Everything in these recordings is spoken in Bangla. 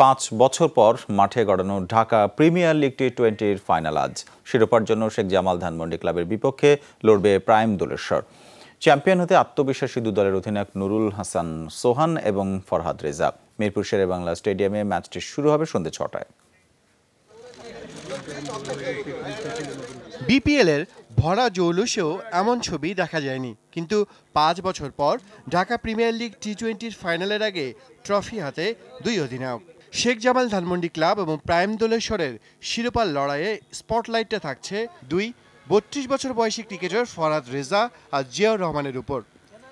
পাঁচ বছর পর মাঠে গড়ানো ঢাকা প্রিমিয়ার লিগ টি টোয়েন্টির ফাইনাল আজ। শিরোপার জন্য শেখ জামাল ধানমন্ডি ক্লাবের বিপক্ষে লড়বে প্রাইম দোলেশ্বর। চ্যাম্পিয়ন হতে আত্মবিশ্বাসী দু দলের অধিনায়ক নুরুল হাসান সোহান এবং ফরহাদ রেজা। মিরপুর শেরে বাংলা স্টেডিয়ামে ম্যাচটি শুরু হবে সন্ধ্যে ছটায়। বিপিএলের ভরা জৌলুসেও এমন ছবি দেখা যায়নি। কিন্তু পাঁচ বছর পর ঢাকা প্রিমিয়ার লিগ টি টোয়েন্টির ফাইনালের আগে ট্রফি হাতে দুই অধিনায়ক। শেখ জামাল ধানমন্ডি ক্লাব এবং প্রাইম দোলেশ্বরের শিরোপার লড়াইয়ে স্পটলাইটটা থাকছে দুই বত্রিশ বছর বয়সী ক্রিকেটার ফরাদ রেজা আর জিয়াউর রহমানের উপর।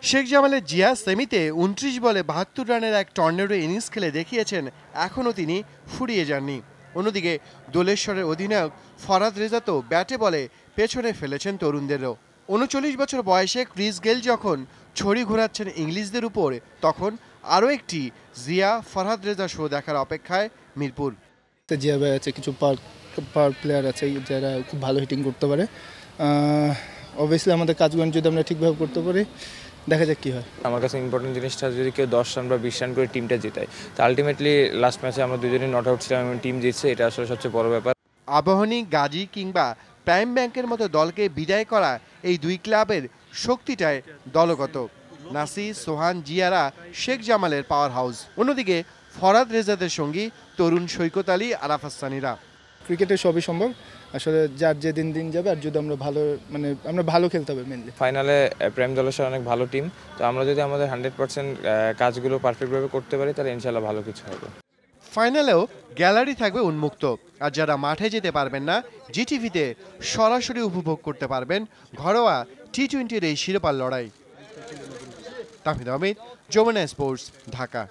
শেখ জামালের জিয়া সেমিতে উনত্রিশ বলে বাহাত্তর রানের এক টর্নেডো ইনিংস খেলে দেখিয়েছেন, এখনও তিনি ফুরিয়ে যাননি। অন্যদিকে দোলেশ্বরের অধিনায়ক ফরাদ রেজা তো ব্যাটে বলে পেছনে ফেলেছেন তরুণদেরও। উনচল্লিশ বছর বয়সে ক্রিস গেল যখন ছড়ি ঘোরাচ্ছেন ইংলিশদের উপর তখন আরও একটি জিয়া ফরহাদ রেজা শো দেখার অপেক্ষায় মিরপুর। জিয়া ভাই আছে কিছু পাওয়ার পাওয়ার প্লেয়ার আছে যারা খুব ভালো হিটিং করতে পারে। অবভিয়াসলি আমাদের কাজগুলো যদি আমরা ঠিকভাবে করতে পারি দেখা যাক কী হয়। আমার কাছে ইম্পর্টেন্ট জিনিসটা যদি কেউ দশ রান বা বিশ রান করে টিমটা জেতায় তো আলটিমেটলি লাস্ট ম্যাচে আমরা দুজনেই নট আউট ছিলাম এবং টিম জিতছে এটা আসলে সবচেয়ে বড় ব্যাপার। আবাহনী গাজী কিংবা প্রাইম ব্যাংকের মতো দলকে বিদায় করা এই দুই ক্লাবের শক্তিটায় দলগত। নাসি সোহান জিয়ারা শেখ জামালের পাওয়ার হাউস অন্যদিকে ফরাদ রেজাদের সঙ্গী তরুণ সৈকত আলী আরাফাস্তানিরা ক্রিকেটে সবই সম্ভব। আসলে যার যে দিন দিন যাবে আর যদি আমরা ভালো মানে আমরা ভালো খেলতে হবে মেনলি ফাইনালে প্রেম দলের অনেক ভালো টিম তো আমরা যদি আমাদের হান্ড্রেড পার্সেন্ট কাজগুলো পারফেক্টভাবে করতে পারি তাহলে ইনশাল্লাহ ভালো কিছু হবে। ফাইনালেও গ্যালারি থাকবে উন্মুক্ত। আর যারা মাঠে যেতে পারবেন না, জিটিভিতে সরাসরি উপভোগ করতে পারবেন ঘরোয়া টি টোয়েন্টির এই শিরোপার লড়াই। তাহিদ আহমেদ, যমুনা স্পোর্টস, ঢাকা।